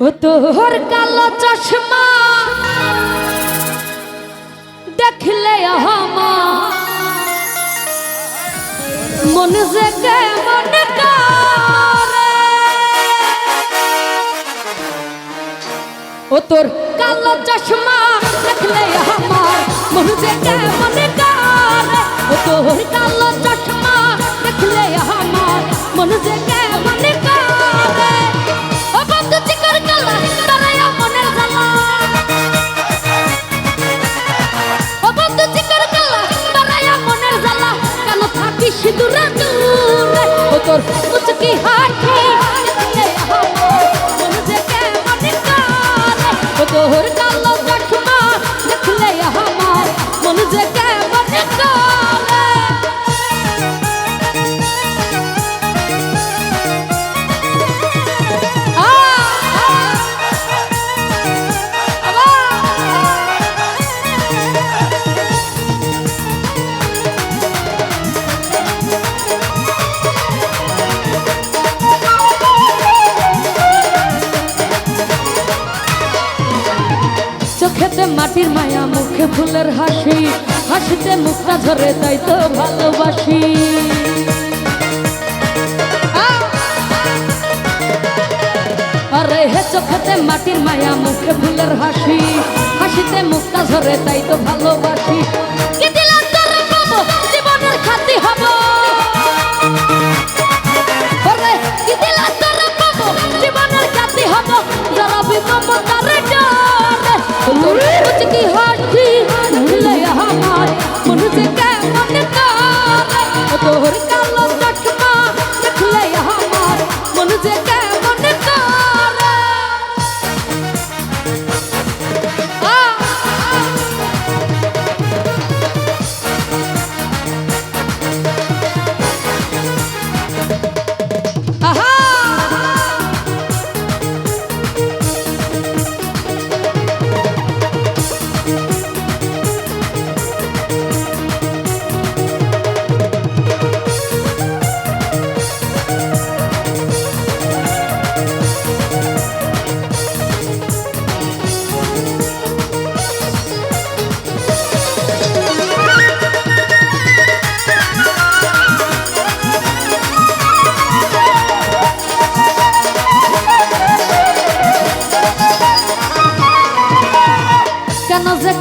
ও তোর কালো চশমা। দেখলে আমার মন যে কেমন ও তোর কালো চশমা, দেখলে আমার তোর মুচকি হাঁটি দেখলে আমার মন যে কেমন করে ও তোর মাটির মায়া মুখে ফুলের হাসি, হাসিতে মুখটা ঝরে, তাই তো ভালোবাসি। আরে হে চোখেতে মাটির মায়া মুখে ফুলের হাসি, হাসিতে মুখটা ঝরে, তাই তো ভালোবাসি। জীবনের খাতি হব। যারা বিমমতার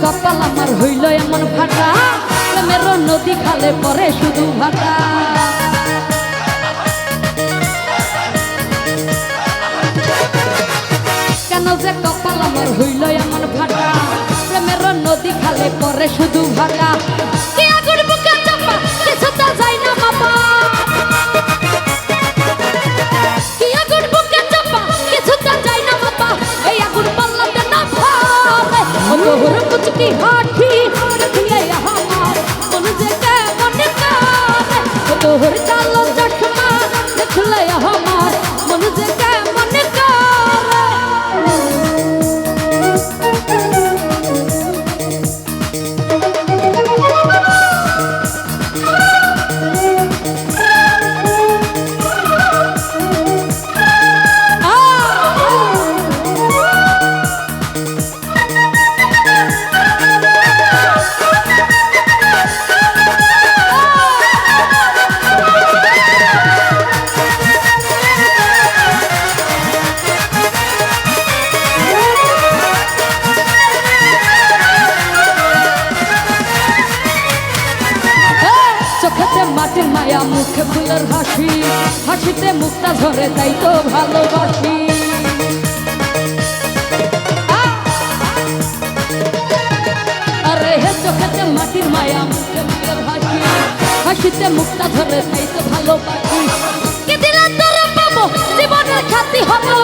কপাল আমার হইল এমন ফাটা প্রেমের নদী খালে পরে শুধু ভাটা। কেন যে কপাল আমার হইল এমন ফাটা প্রেমের নদী খালে পরে শুধু ভাটা। তোর কালো মায়া মুখে ফুলের হাসি, হাসিতে মুখটা ঝরে, তাই তো ভালোবাসি। আরে হে চোখেতে মাটির মায়া মুখে হাসি, হাসিতে মুখটা তাই তো ভালোবাসি। তোর পাবো জীবনের খাতি হলো।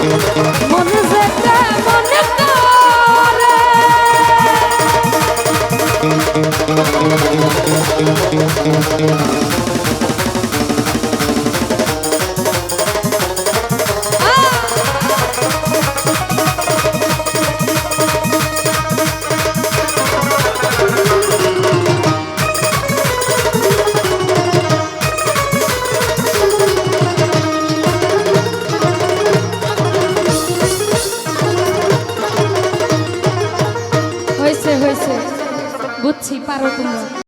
কেমন করে। বুঝছি পারো তোমরা